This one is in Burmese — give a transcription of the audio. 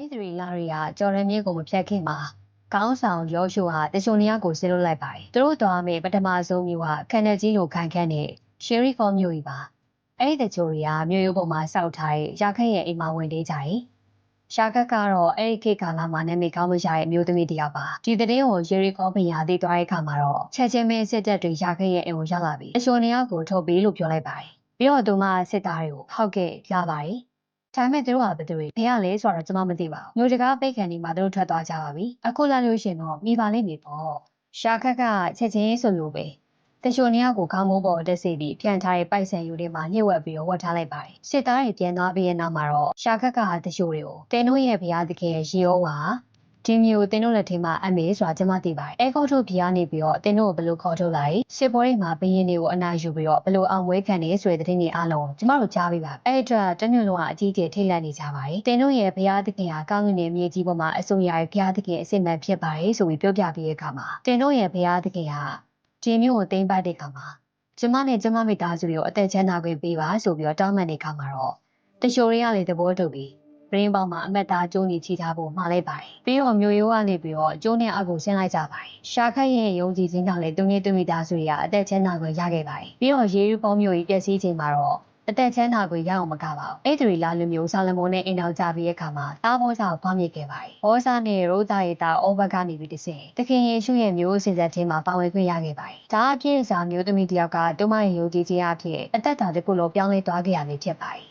အဲ့ဒီလာရီကကြော်ရမြေကိုမဖြတ်ခင်မှာကောင်းဆောင်ရောရှိုဟာတချိုနေရကိုဆင်းလို့လိုက်ပါတယ်သူတို့တော်မယ်ပထမဆုံးမျိုးကခန္ဓာကြီးကိုခံခန့်နေရှယ်ရီဖော်မျိုးကြီးပါအဲ့ဒီတချိုတွေကမျိုးရိုးပေါ်မှာစောက်ထားတဲ့ရာခက်ရဲ့အိမ်မှာဝင်နေကြတယ်ရှာကက်ကတော့အဲ့ဒီခေတ်ကာလမှာနာမည်ကောင်းလို့ရတဲ့အမျိုးသမီးတစ်ယောက်ပါဒီတဲ့င်းကိုရေရီကောပင်ရာသိသွားတဲ့အခါမှာတော့ချက်ချင်းပဲစစ်တပ်တွေရာခက်ရဲ့အိမ်ကိုရောက်လာပြီအချိုနေရကိုထုတ်ပေးလို့ပြောလိုက်ပါတယ်ပြီးတော့သူမစစ်သားတွေကိုဟုတ်ကဲ့ရပါတယ် ဒါပေမဲ့သူတို့ကဘယ်သူတွေဘယ်ရလဲဆိုတော့ကျွန်မမသိပါဘူး။မျိုးတကားပိတ်ခံနေမှာသူတို့ထွက်သွားကြပါပြီ။အခုလာလို့ရှရင်တော့မိပါလိမ့်မယ်ပေါ့။ရှာခက်ကချက်ချင်းဆိုလိုပဲ။တချိုနေရကိုခေါင်းမိုးပေါ်တက်စီပြီးပြန်ထားတဲ့ပိုက်ဆံယူတွေမှာညှို့ဝက်ပြီးတော့ဝတ်ထားလိုက်ပါတယ်။စစ်သားတွေပြန်သွားပြီးတဲ့နောက်မှာတော့ရှာခက်ကတချိုတွေကိုတင်းတို့ရဲ့ဘုရားသခင်ရဲ့ရေဩဝါ ဒီမျိုးတင်းတို့လက်ထဲမှာအမေဆိုတာကျွန်မသိပါတယ်။အဲကောက်ထုတ်ပြားနေပြီးတော့တင်းတို့ကိုဘယ်လိုခေါ်ထုတ်လိုက်စစ်ပွဲတွေမှာဘရင်တွေကိုအနာယူပြီးတော့ဘယ်လိုအောင်ဝဲခံနေဆိုတဲ့တဲ့င်းတွေအားလုံးကျွန်မတို့ကြားပြီးပါ။အဲ့အတွက်တမျိုးလုံးကအကြီးကျယ်ထိတ်လန့်နေကြပါတယ်။တင်းတို့ရဲ့ဘုရားသခင်ဟာကောင်းကင်ရဲ့မြေကြီးပေါ်မှာအစိုးရရဲ့ဘုရားသခင်အစစ်မှန်ဖြစ်ပါတယ်ဆိုပြီးပြောပြပြီးတဲ့အခါမှာတင်းတို့ရဲ့ဘုရားသခင်ဟာဒီမျိုးကိုတင်းပတ်တဲ့အခါမှာကျမနဲ့ကျမမိသားစုတွေကိုအသက်ချမ်းသာခွင့်ပေးပါဆိုပြီးတော့တောင်းပန်တဲ့အခါမှာတော့တချိုတွေကလည်းသဘောထုတ်ပြီး ပရင်းပေါက်မှာအမက်သားကျိုးနေချီထားဖို့မှာလိုက်ပါတယ်။ပြီးတော့မျိုးရိုးကနေပြီးတော့ကျိုးနဲ့အကူဆင်းလိုက်ကြပါတယ်။ရှာခတ်ရဲ့ယုံကြည်ခြင်းကြောင့်လည်းသူငယ်သူမိသားစုတွေကအသက်ချမ်းသာခွင့်ရခဲ့ပါတယ်။ပြီးတော့ရေယူပေါမျိုးကြီးပျက်စီးခြင်းမှာတော့အသက်ချမ်းသာခွင့်ရအောင်မကပါဘူး။အဲ့ဒီလာလူမျိုးဆာလမုန်နဲ့အိမ်တော်ကြပြီးတဲ့အခါမှာတားဘောစာကိုဖွားမြစ်ခဲ့ပါတယ်။ဘောစာနဲ့ရိုးသားရဲ့တာအောဘတ်ကနေပြီးတစင်တခင်ယေရှုရဲ့မျိုးစင်ဆက်ခြင်းမှာပါဝင်ခွင့်ရခဲ့ပါတယ်။ဒါအပြည့်အစုံမျိုးသမီးတစ်ယောက်ကတူမရဲ့ယုံကြည်ခြင်းအဖြစ်အသက်တာတစ်ခုလုံးပြောင်းလဲသွားခဲ့ရပြီဖြစ်ပါတယ်